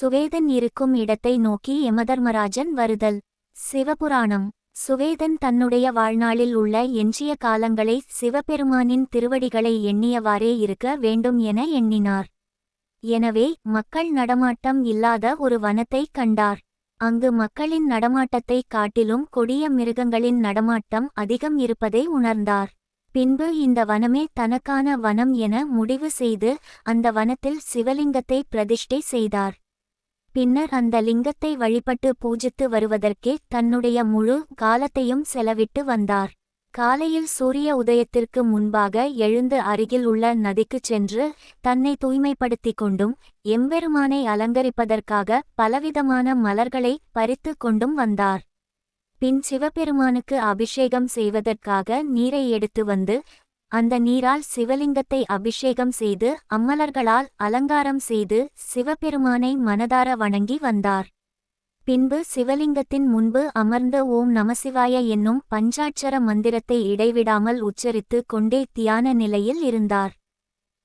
சுவேதன் இருக்கும் இடத்தை நோக்கி யமதர்மராஜன் வருதல். சிவபுராணம். சுவேதன் தன்னுடைய வாழ்நாளில் உள்ள எஞ்சிய காலங்களை சிவபெருமானின் திருவடிகளை எண்ணியவாறே இருக்க வேண்டும் என எண்ணினார். எனவே மக்கள் நடமாட்டம் இல்லாத ஒரு வனத்தை கண்டார். அங்கு மக்களின் நடமாட்டத்தைக் காட்டிலும் கொடிய மிருகங்களின் நடமாட்டம் அதிகம் இருப்பதை உணர்ந்தார். பின்பு இந்த வனமே தனக்கான வனம் என முடிவு செய்து அந்த வனத்தில் சிவலிங்கத்தை பிரதிஷ்டை செய்தார். பின்னர் அந்த லிங்கத்தை வழிபட்டு பூஜித்து வருவதற்கே தன்னுடைய முழு காலத்தையும் செலவிட்டு வந்தார். காலையில் சூரிய உதயத்திற்கு முன்பாக எழுந்து அருகில் உள்ள நதிக்குச் சென்று தன்னை தூய்மைப்படுத்திக் கொண்டும் எம்பெருமானை அலங்கரிப்பதற்காக பலவிதமான மலர்களை பறித்து கொண்டும் வந்தார். பின் சிவபெருமானுக்கு அபிஷேகம் செய்வதற்காக நீரை எடுத்து வந்து அந்த நீரால் சிவலிங்கத்தை அபிஷேகம் செய்து அம்மலர்களால் அலங்காரம் செய்து சிவபெருமானை மனதார வணங்கி வந்தார். பின்பு சிவலிங்கத்தின் முன்பு அமர்ந்த ஓம் நமசிவாய என்னும் பஞ்சாட்சர மந்திரத்தை இடைவிடாமல் உச்சரித்து கொண்டே தியான நிலையில் இருந்தார்.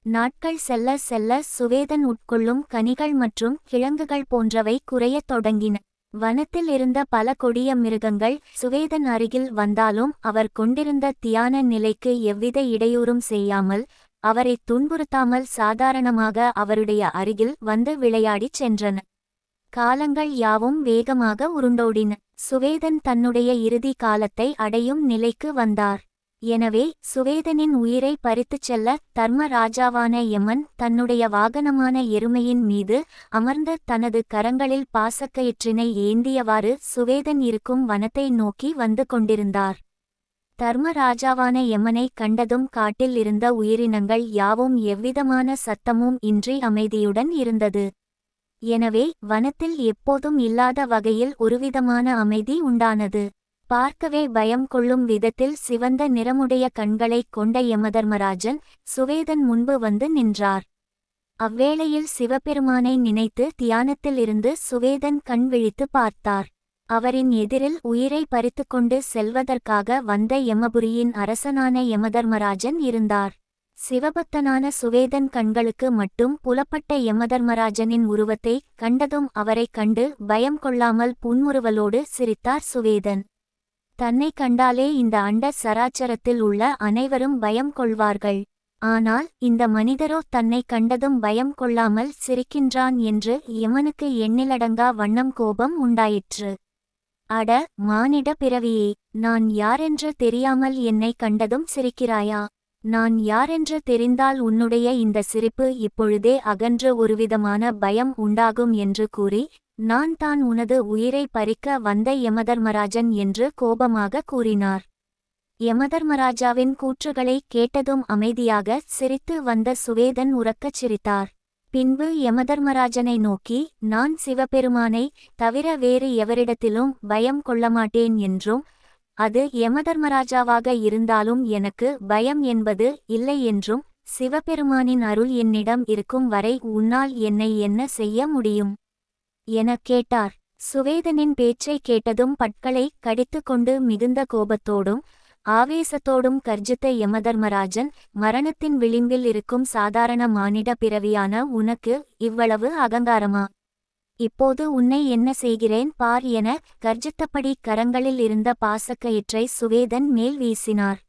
நாட்கள் செல்ல செல்ல சுவேதன் உட்கொள்ளும் கனிகள் மற்றும் கிழங்குகள் போன்றவை குறையத் தொடங்கின. வனத்தில் இருந்த பல கொடிய மிருகங்கள் சுவேதன் அருகில் வந்தாலும் அவர் கொண்டிருந்த தியான நிலைக்கு எவ்வித இடையூறும் செய்யாமல் அவரை துன்புறுத்தாமல் சாதாரணமாக அவருடைய அருகில் வந்து விளையாடிச் சென்றன. காலங்கள் யாவும் வேகமாக உருண்டோடின. சுவேதன் தன்னுடைய இறுதி காலத்தை அடையும் நிலைக்கு வந்தார். எனவே சுவேதனின் உயிரை பறித்துச் செல்ல தர்ம ராஜாவான யமன் தன்னுடைய வாகனமான எருமையின் மீது அமர்ந்து தனது கரங்களில் பாசக்கயிற்றினை ஏந்தியவாறு சுவேதன் இருக்கும் வனத்தை நோக்கி வந்து கொண்டிருந்தார். தர்ம ராஜாவான யமனை கண்டதும் காட்டில் இருந்த உயிரினங்கள் யாவும் எவ்விதமான சத்தமும் இன்றி அமைதியுடன் இருந்தது. எனவே வனத்தில் எப்போதும் இல்லாத வகையில் ஒருவிதமான அமைதி உண்டானது. பார்க்கவே பயம் கொள்ளும் விதத்தில் சிவந்த நிறமுடைய கண்களைக் கொண்ட யமதர்மராஜன் சுவேதன் முன்பு வந்து நின்றார். அவ்வேளையில் சிவபெருமானை நினைத்து தியானத்தில் இருந்து சுவேதன் கண் விழித்து பார்த்தார். அவரின் எதிரில் உயிரை பறித்துக்கொண்டு செல்வதற்காக வந்த யமபுரியின் அரசனான யமதர்மராஜன் இருந்தார். சிவபக்தனான சுவேதன் கண்களுக்கு மட்டும் புலப்பட்ட யமதர்மராஜனின் உருவத்தை கண்டதும் அவரைக் கண்டு பயம் கொள்ளாமல் புன்முறுவலோடு சிரித்தார் சுவேதன். தன்னை கண்டாலே இந்த அண்ட சராச்சரத்தில் உள்ள அனைவரும் பயம் கொள்வார்கள். ஆனால் இந்த மனிதரோ தன்னை கண்டதும் பயம் கொள்ளாமல் சிரிக்கின்றான் என்று எவனுக்கு எண்ணிலடங்கா வண்ணம் கோபம் உண்டாயிற்று. அட மானிட பிறவியே நான் யாரென்று தெரியாமல் என்னை கண்டதும் சிரிக்கிறாயா? நான் யாரென்று தெரிந்தால் உன்னுடைய இந்த சிரிப்பு இப்பொழுதே அகன்று ஒருவிதமான பயம் உண்டாகும் என்று கூறி நான் தான் உனது உயிரை பறிக்க வந்த யமதர்மராஜன் என்று கோபமாக கூறினார். யமதர்மராஜாவின் கூற்றுகளை கேட்டதும் அமைதியாக சிரித்து வந்த சுவேதன் உறக்கச் சிரித்தார். பின்பு யமதர்மராஜனை நோக்கி நான் சிவபெருமானை தவிர வேறு எவரிடத்திலும் பயம் கொள்ளமாட்டேன் என்றும் அது யமதர்மராஜாவாக இருந்தாலும் எனக்கு பயம் என்பது இல்லை என்றும் சிவபெருமானின் அருள் என்னிடம் இருக்கும் வரை உன்னால் என்னை என்ன செய்ய முடியும்? எனக் கேட்டார். சுவேதனின் பேச்சை கேட்டதும் பட்களை கடித்துக்கொண்டு மிகுந்த கோபத்தோடும் ஆவேசத்தோடும் கர்ஜித்த யமதர்மராஜன் மரணத்தின் விளிம்பில் இருக்கும் சாதாரண மானிட பிறவியான உனக்கு இவ்வளவு அகங்காரமா? இப்போது உன்னை என்ன செய்கிறேன் பார் என கர்ஜித்தபடி கரங்களில் இருந்த பாசக்கயிற்றை சுவேதன் மேல் வீசினார்.